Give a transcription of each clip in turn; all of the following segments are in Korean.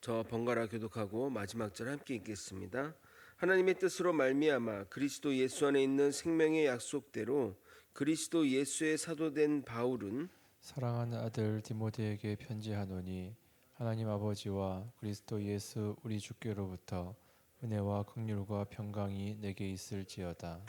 저 번갈아 교독하고 마지막 절 함께 읽겠습니다. 하나님의 뜻으로 말미암아 그리스도 예수 안에 있는 생명의 약속대로 그리스도 예수의 사도된 바울은 사랑하는 아들 디모데에게 편지하노니 하나님 아버지와 그리스도 예수 우리 주께로부터 은혜와 긍휼과 평강이 내게 있을지어다.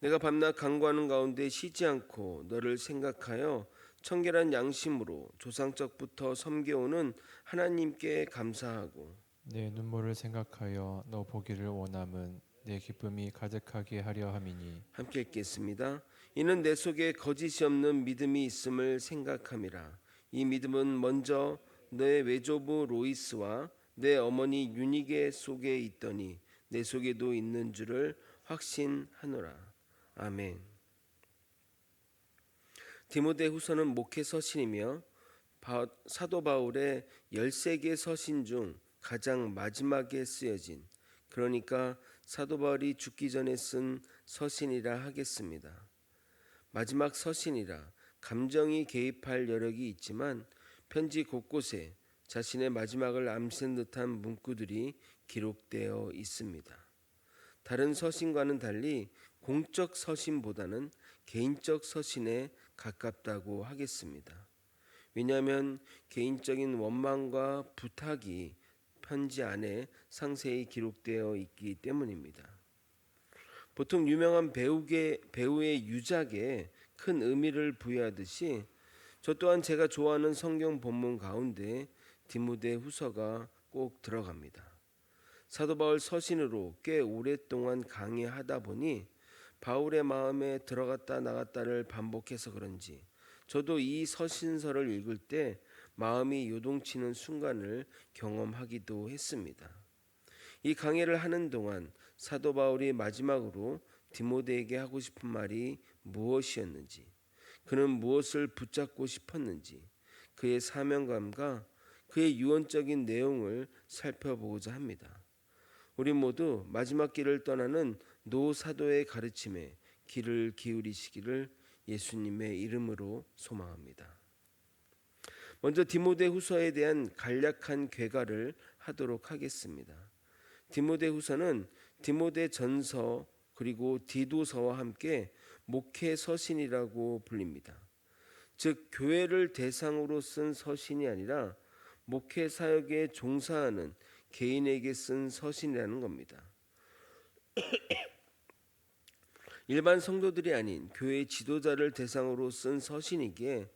내가 밤낮 간구하는 가운데 쉬지 않고 너를 생각하여 청결한 양심으로 조상적부터 섬겨오는 하나님께 감사하고 내 눈물을 생각하여 너 보기를 원함은 내 기쁨이 가득하게 하려 함이니 함께 읽겠습니다. 이는 내 속에 거짓이 없는 믿음이 있음을 생각함이라. 이 믿음은 먼저 내 외조부 로이스와 내 어머니 유니게 속에 있더니 내 속에도 있는 줄을 확신하노라. 아멘. 디모데 후서는 목회 서신이며 바- 사도 바울의 13개 서신 중 가장 마지막에 쓰여진 그러니까 사도 바울이 죽기 전에 쓴 서신이라 하겠습니다. 마지막 서신이라 감정이 개입할 여력이 있지만 편지 곳곳에 자신의 마지막을 암센 듯한 문구들이 기록되어 있습니다. 다른 서신과는 달리 공적 서신보다는 개인적 서신에 가깝다고 하겠습니다. 왜냐하면 개인적인 원망과 부탁이 편지 안에 상세히 기록되어 있기 때문입니다. 보통 유명한 배우계, 배우의 유작에 큰 의미를 부여하듯이 저 또한 제가 좋아하는 성경 본문 가운데 디모데 후서가 꼭 들어갑니다. 사도 바울 서신으로 꽤 오랫동안 강의하다 보니 바울의 마음에 들어갔다 나갔다를 반복해서 그런지 저도 이 서신서를 읽을 때 마음이 요동치는 순간을 경험하기도 했습니다. 이 강의를 하는 동안 사도 바울이 마지막으로 디모데에게 하고 싶은 말이 무엇이었는지, 그는 무엇을 붙잡고 싶었는지, 그의 사명감과 그의 유언적인 내용을 살펴보고자 합니다. 우리 모두 마지막 길을 떠나는 노 사도의 가르침에 귀를 기울이시기를 예수님의 이름으로 소망합니다. 먼저 디모데 후서에 대한 간략한 괴가를 하도록 하겠습니다. 디모데 후서는 디모데 전서 그리고 디도서와 함께 목회 서신이라고 불립니다. 즉 교회를 대상으로 쓴 서신이 아니라 목회 사역에 종사하는 개인에게 쓴 서신이라는 겁니다. 일반 성도들이 아닌 교회 지도자를 대상으로 쓴 서신이기에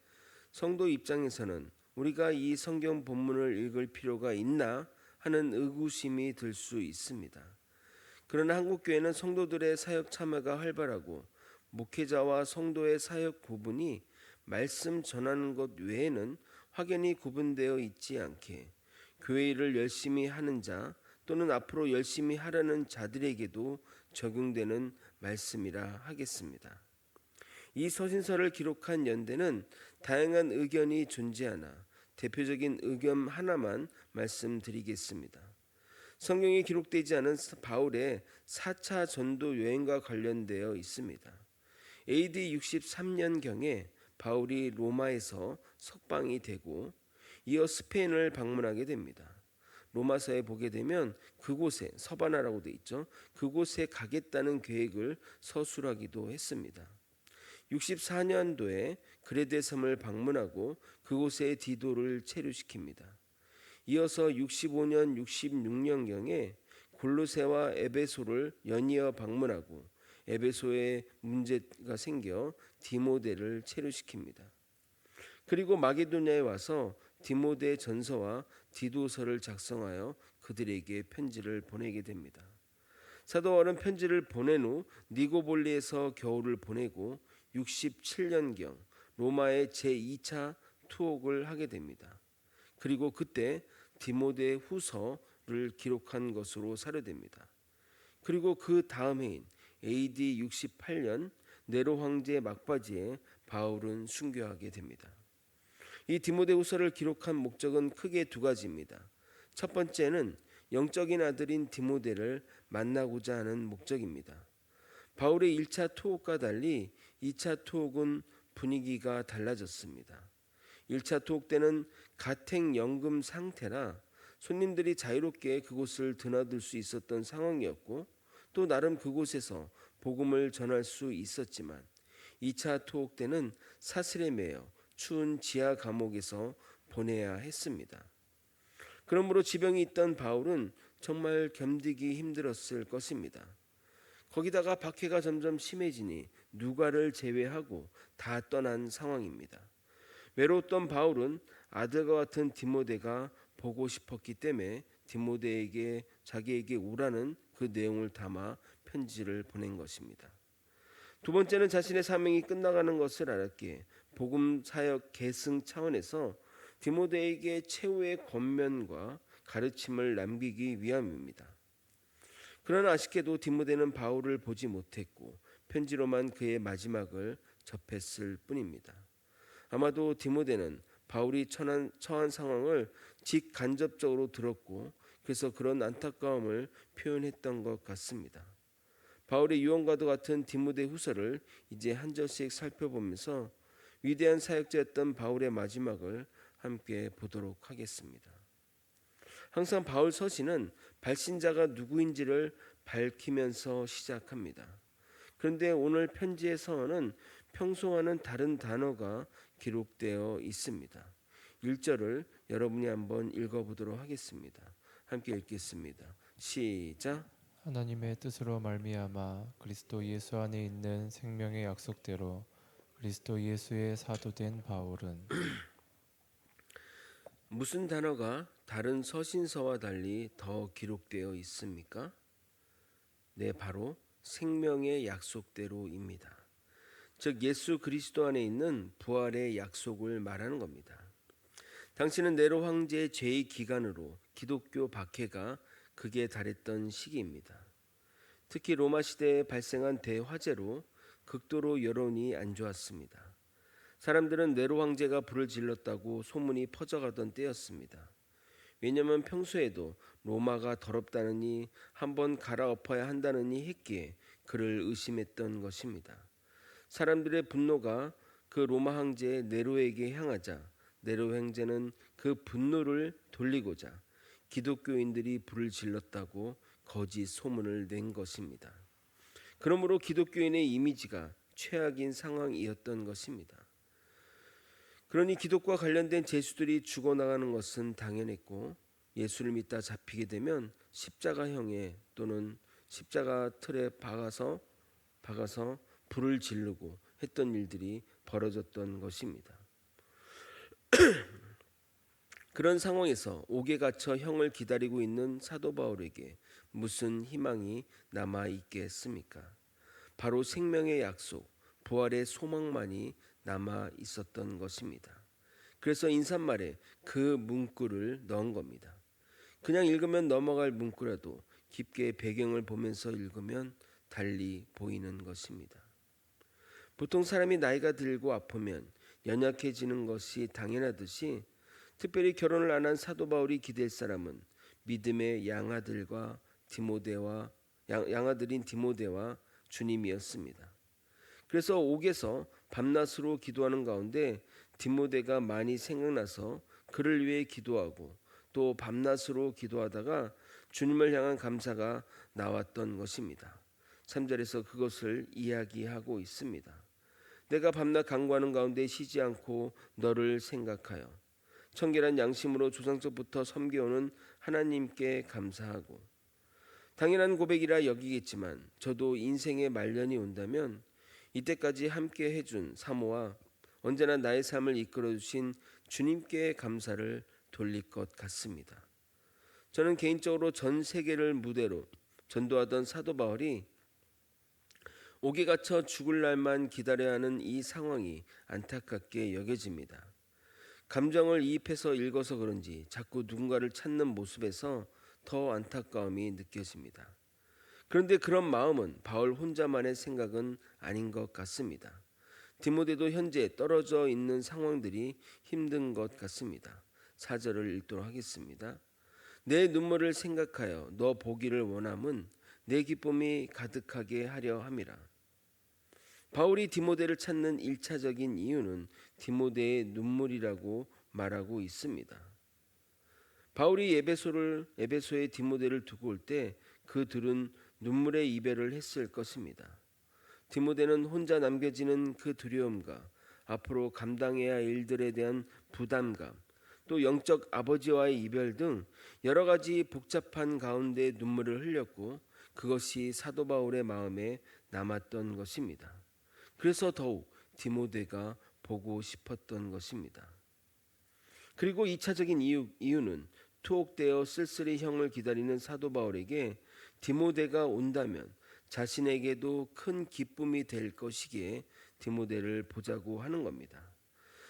성도 입장에서는 우리가 이 성경 본문을 읽을 필요가 있나 하는 의구심이 들 수 있습니다. 그러나 한국 교회는 성도들의 사역 참여가 활발하고 목회자와 성도의 사역 부분이 말씀 전하는 것 외에는 확연히 구분되어 있지 않게 교회 일을 열심히 하는 자 또는 앞으로 열심히 하려는 자들에게도 적용되는 말씀이라 하겠습니다. 이 서신서를 기록한 연대는 다양한 의견이 존재하나 대표적인 의견 하나만 말씀드리겠습니다. 성경에 기록되지 않은 바울의 4차 전도 여행과 관련되어 있습니다. AD 63년경에 바울이 로마에서 석방이 되고 이어 스페인을 방문하게 됩니다. 로마서에 보게 되면 그곳에 서바나라고 돼 있죠. 그곳에 가겠다는 계획을 서술하기도 했습니다. 64년도에 그레데 섬을 방문하고 그곳에 디도를 체류시킵니다. 이어서 65년, 66년경에 골로세와 에베소를 연이어 방문하고 에베소에 문제가 생겨 디모데를 체류시킵니다. 그리고 마게도냐에 와서 디모데 전서와 디도서를 작성하여 그들에게 편지를 보내게 됩니다. 사도 바울은 편지를 보낸 후 니고볼리에서 겨울을 보내고 67년경 로마의 제2차 투옥을 하게 됩니다. 그리고 그때 디모데 후서를 기록한 것으로 사료됩니다. 그리고 그 다음 해인 AD 68년 네로 황제 막바지에 바울은 순교하게 됩니다. 이 디모데 후서를 기록한 목적은 크게 두 가지입니다. 첫 번째는 영적인 아들인 디모데를 만나고자 하는 목적입니다. 바울의 1차 투옥과 달리 2차 투옥은 분위기가 달라졌습니다. 1차 투옥 때는 가택 연금 상태라 손님들이 자유롭게 그곳을 드나들 수 있었던 상황이었고 또 나름 그곳에서 복음을 전할 수 있었지만 2차 투옥 때는 사슬에 매여 추운 지하 감옥에서 보내야 했습니다. 그러므로 지병이 있던 바울은 정말 견디기 힘들었을 것입니다. 거기다가 박해가 점점 심해지니 누가를 제외하고 다 떠난 상황입니다. 외로웠던 바울은 아들과 같은 디모데가 보고 싶었기 때문에 디모데에게 자기에게 오라는 그 내용을 담아 편지를 보낸 것입니다. 두 번째는 자신의 사명이 끝나가는 것을 알았기에 복음 사역 계승 차원에서 디모데에게 최후의 권면과 가르침을 남기기 위함입니다. 그러나 아쉽게도 디모데는 바울을 보지 못했고 편지로만 그의 마지막을 접했을 뿐입니다. 아마도 디모데는 바울이 처한, 처한 상황을 직간접적으로 들었고 그래서 그런 안타까움을 표현했던 것 같습니다. 바울의 유언과도 같은 디모데 후서를 이제 한 절씩 살펴보면서 위대한 사역자였던 바울의 마지막을 함께 보도록 하겠습니다. 항상 바울 서신은 발신자가 누구인지를 밝히면서 시작합니다. 그런데 오늘 편지의 서원은 평소와는 다른 단어가 기록되어 있습니다. 1절을 여러분이 한번 읽어보도록 하겠습니다. 함께 읽겠습니다. 시작. 하나님의 뜻으로 말미암아 그리스도 예수 안에 있는 생명의 약속대로 그리스도 예수의 사도된 바울은 무슨 단어가 다른 서신서와 달리 더 기록되어 있습니까? 네, 바로 생명의 약속대로입니다. 즉 예수 그리스도 안에 있는 부활의 약속을 말하는 겁니다. 당시는 네로 황제의 제의 기간으로 기독교 박해가 극에 달했던 시기입니다. 특히 로마 시대에 발생한 대화재로 극도로 여론이 안 좋았습니다. 사람들은 네로 황제가 불을 질렀다고 소문이 퍼져가던 때였습니다. 왜냐하면 평소에도 로마가 더럽다느니 한번 갈아엎어야 한다느니 했기에 그를 의심했던 것입니다. 사람들의 분노가 그 로마 황제 네로에게 향하자 네로 황제는 그 분노를 돌리고자 기독교인들이 불을 질렀다고 거짓 소문을 낸 것입니다. 그러므로 기독교인의 이미지가 최악인 상황이었던 것입니다. 그러니 기독과 관련된 제수들이 죽어나가는 것은 당연했고 예수를 믿다 잡히게 되면 십자가형에 또는 십자가 틀에 박아서 박아서 불을 지르고 했던 일들이 벌어졌던 것입니다. 그런 상황에서 옥에 갇혀 형을 기다리고 있는 사도 바울에게 무슨 희망이 남아 있겠습니까? 바로 생명의 약속, 부활의 소망만이 남아 있었던 것입니다. 그래서 인사말에 그 문구를 넣은 겁니다. 그냥 읽으면 넘어갈 문구라도 깊게 배경을 보면서 읽으면 달리 보이는 것입니다. 보통 사람이 나이가 들고 아프면 연약해지는 것이 당연하듯이 특별히 결혼을 안 한 사도 바울이 기댈 사람은 믿음의 양아들과 디모데와 양, 양아들인 디모데와 주님이었습니다. 그래서 옥에서 밤낮으로 기도하는 가운데 디모데가 많이 생각나서 그를 위해 기도하고 또 밤낮으로 기도하다가 주님을 향한 감사가 나왔던 것입니다. 3절에서 그것을 이야기하고 있습니다. 내가 밤낮 간구하는 가운데 쉬지 않고 너를 생각하여 청결한 양심으로 조상적부터 섬겨오는 하나님께 감사하고 당연한 고백이라 여기겠지만 저도 인생의 말년이 온다면 이때까지 함께 해준 사모와 언제나 나의 삶을 이끌어 주신 주님께 감사를 돌릴 것 같습니다. 저는 개인적으로 전 세계를 무대로 전도하던 사도 바울이 옥에 갇혀 죽을 날만 기다려야 하는 이 상황이 안타깝게 여겨집니다. 감정을 이입해서 읽어서 그런지 자꾸 누군가를 찾는 모습에서 더 안타까움이 느껴집니다. 그런데 그런 마음은 바울 혼자만의 생각은 아닌 것 같습니다. 디모데도 현재 떨어져 있는 상황들이 힘든 것 같습니다. 사절을 읽도록 하겠습니다. 내 눈물을 생각하여 너 보기를 원함은 내 기쁨이 가득하게 하려 함이라. 바울이 디모데를 찾는 일차적인 이유는 디모데의 눈물이라고 말하고 있습니다. 바울이 에베소를 에베소에 디모데를 두고 올 때 그들은 눈물의 이별을 했을 것입니다. 디모데는 혼자 남겨지는 그 두려움과 앞으로 감당해야 할 일들에 대한 부담감, 또 영적 아버지와의 이별 등 여러 가지 복잡한 가운데 눈물을 흘렸고 그것이 사도 바울의 마음에 남았던 것입니다. 그래서 더욱 디모데가 보고 싶었던 것입니다. 그리고 2차적인 이유, 이유는 투옥되어 쓸쓸히 형을 기다리는 사도 바울에게 디모데가 온다면 자신에게도 큰 기쁨이 될 것이기에 디모데를 보자고 하는 겁니다.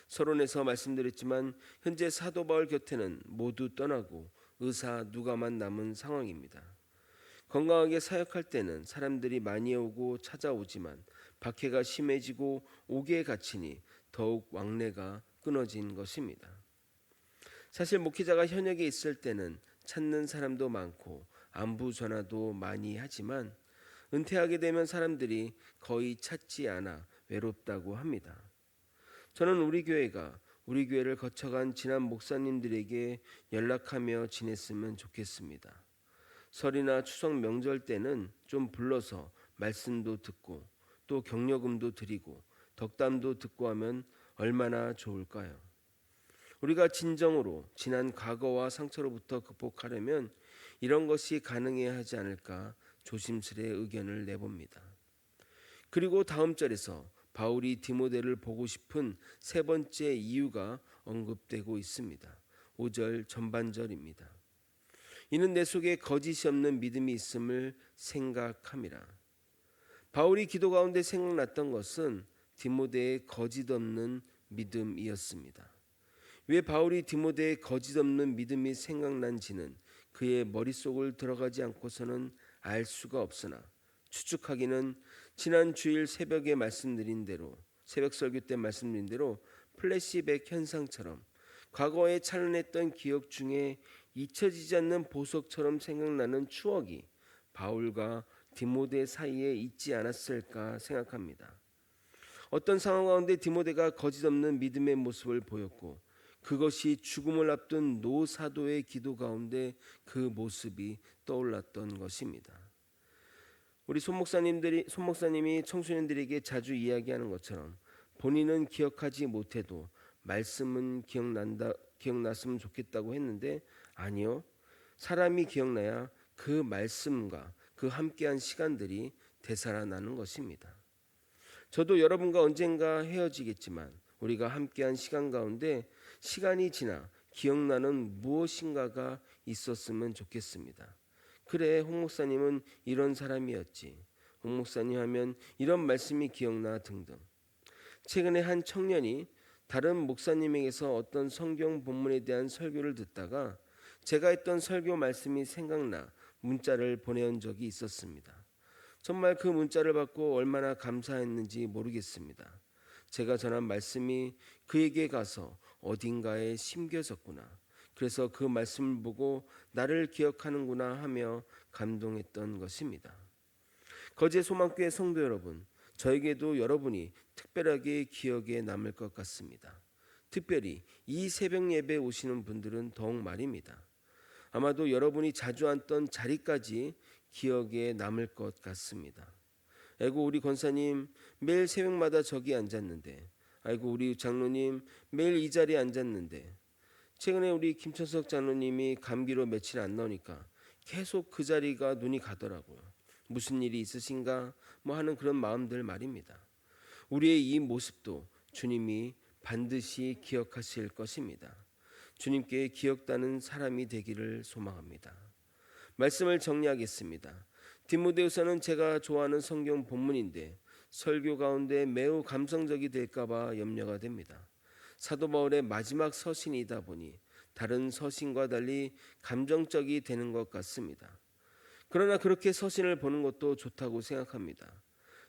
서론에서 말씀드렸지만 현재 사도 바울 곁에는 모두 떠나고 의사 누가만 남은 상황입니다. 건강하게 사역할 때는 사람들이 많이 오고 찾아오지만 박해가 심해지고 옥에 갇히니 더욱 왕래가 끊어진 것입니다. 사실 목회자가 현역에 있을 때는 찾는 사람도 많고 안부 전화도 많이 하지만 은퇴하게 되면 사람들이 거의 찾지 않아 외롭다고 합니다. 저는 우리 교회가 우리 교회를 거쳐간 지난 목사님들에게 연락하며 지냈으면 좋겠습니다. 설이나 추석 명절 때는 좀 불러서 말씀도 듣고 또 격려금도 드리고 덕담도 듣고 하면 얼마나 좋을까요? 우리가 진정으로 지난 과거와 상처로부터 극복하려면 이런 것이 가능해야 하지 않을까 조심스레 의견을 내봅니다. 그리고 다음 절에서 바울이 디모데를 보고 싶은 세 번째 이유가 언급되고 있습니다. 5절 전반절입니다. 이는 내 속에 거짓이 없는 믿음이 있음을 생각함이라. 바울이 기도 가운데 생각났던 것은 디모데의 거짓 없는 믿음이었습니다. 왜 바울이 디모데의 거짓 없는 믿음이 생각난지는 그의 머릿속을 들어가지 않고서는 알 수가 없으나 추측하기는 지난 주일 새벽에 말씀드린 대로 새벽 설교 때 말씀드린 대로 플래시백 현상처럼 과거에 찬란했던 기억 중에 잊혀지지 않는 보석처럼 생각나는 추억이 바울과 디모데 사이에 있지 않았을까 생각합니다. 어떤 상황 가운데 디모데가 거짓 없는 믿음의 모습을 보였고 그것이 죽음을 앞둔 노사도의 기도 가운데 그 모습이 떠올랐던 것입니다. 우리 손목사님들이 손목사님이 청소년들에게 자주 이야기하는 것처럼 본인은 기억하지 못해도 말씀은 기억난다 기억났으면 좋겠다고 했는데 아니요. 사람이 기억나야 그 말씀과 그 함께한 시간들이 되살아나는 것입니다. 저도 여러분과 언젠가 헤어지겠지만 우리가 함께한 시간 가운데 시간이 지나 기억나는 무엇인가가 있었으면 좋겠습니다. 그래, 홍 목사님은 이런 사람이었지. 홍 목사님 하면 이런 말씀이 기억나 등등. 최근에 한 청년이 다른 목사님에게서 어떤 성경 본문에 대한 설교를 듣다가 제가 했던 설교 말씀이 생각나 문자를 보내온 적이 있었습니다. 정말 그 문자를 받고 얼마나 감사했는지 모르겠습니다. 제가 전한 말씀이 그에게 가서 어딘가에 심겨졌구나. 그래서 그 말씀을 보고 나를 기억하는구나 하며 감동했던 것입니다. 거제 소망교회 성도 여러분, 저에게도 여러분이 특별하게 기억에 남을 것 같습니다. 특별히 이 새벽 예배 오시는 분들은 더욱 말입니다. 아마도 여러분이 자주 앉던 자리까지 기억에 남을 것 같습니다. 아이고 우리 권사님 매일 새벽마다 저기 앉았는데 아이고 우리 장로님 매일 이 자리에 앉았는데 최근에 우리 김천석 장로님이 감기로 며칠 안 나오니까 계속 그 자리가 눈이 가더라고요. 무슨 일이 있으신가 뭐 하는 그런 마음들 말입니다. 우리의 이 모습도 주님이 반드시 기억하실 것입니다. 주님께 기억다는 사람이 되기를 소망합니다. 말씀을 정리하겠습니다. 디모데후서는 제가 좋아하는 성경 본문인데 설교 가운데 매우 감성적이 될까봐 염려가 됩니다. 사도 바울의 마지막 서신이다 보니 다른 서신과 달리 감정적이 되는 것 같습니다. 그러나 그렇게 서신을 보는 것도 좋다고 생각합니다.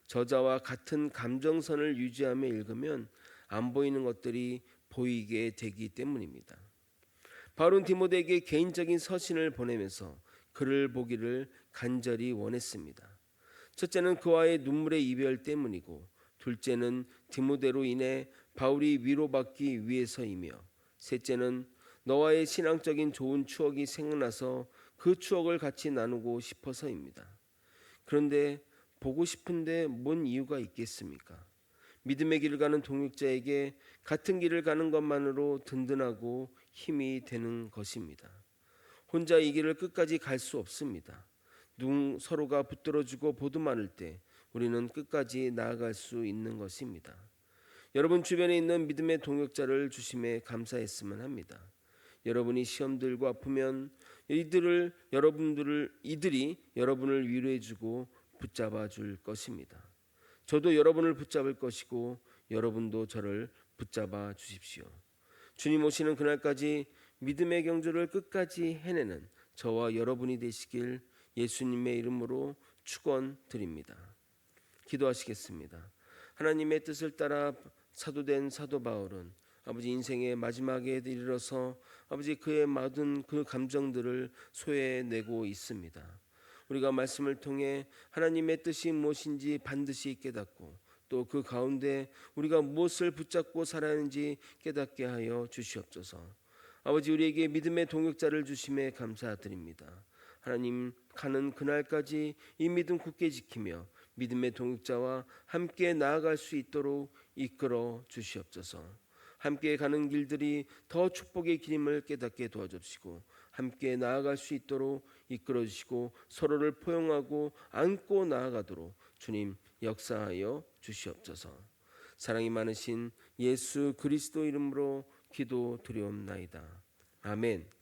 저자와 같은 감정선을 유지하며 읽으면 안 보이는 것들이 보이게 되기 때문입니다. 바울은 디모데에게 개인적인 서신을 보내면서 그를 보기를 간절히 원했습니다. 첫째는 그와의 눈물의 이별 때문이고 둘째는 디모데로 인해 바울이 위로받기 위해서이며 셋째는 너와의 신앙적인 좋은 추억이 생각나서 그 추억을 같이 나누고 싶어서입니다. 그런데 보고 싶은데 뭔 이유가 있겠습니까? 믿음의 길을 가는 동역자에게 같은 길을 가는 것만으로 든든하고 힘이 되는 것입니다. 혼자 이 길을 끝까지 갈 수 없습니다. 누 서로가 붙들어주고 보듬어줄 때 우리는 끝까지 나아갈 수 있는 것입니다. 여러분 주변에 있는 믿음의 동역자를 주심에 감사했으면 합니다. 여러분이 시험 들고 아프면 이들을 여러분들을 이들이 여러분을 위로해 주고 붙잡아 줄 것입니다. 저도 여러분을 붙잡을 것이고 여러분도 저를 붙잡아 주십시오. 주님 오시는 그날까지 믿음의 경주를 끝까지 해내는 저와 여러분이 되시길 예수님의 이름으로 축원드립니다. 기도하시겠습니다. 하나님의 뜻을 따라 사도된 사도 바울은 아버지 인생의 마지막에 이르러서 아버지 그의 모든 그 감정들을 소해내고 있습니다. 우리가 말씀을 통해 하나님의 뜻이 무엇인지 반드시 깨닫고 또 그 가운데 우리가 무엇을 붙잡고 살아야 하는지 깨닫게 하여 주시옵소서. 아버지 우리에게 믿음의 동역자를 주심에 감사드립니다. 하나님 가는 그날까지 이 믿음 굳게 지키며 믿음의 동역자와 함께 나아갈 수 있도록 이끌어 주시옵소서. 함께 가는 길들이 더 축복의 길임을 깨닫게 도와주시고 함께 나아갈 수 있도록 이끌어 주시고 서로를 포용하고 안고 나아가도록 주님 역사하여 주시옵소서. 사랑이 많으신 예수 그리스도 이름으로 기도 드리옵나이다. 아멘.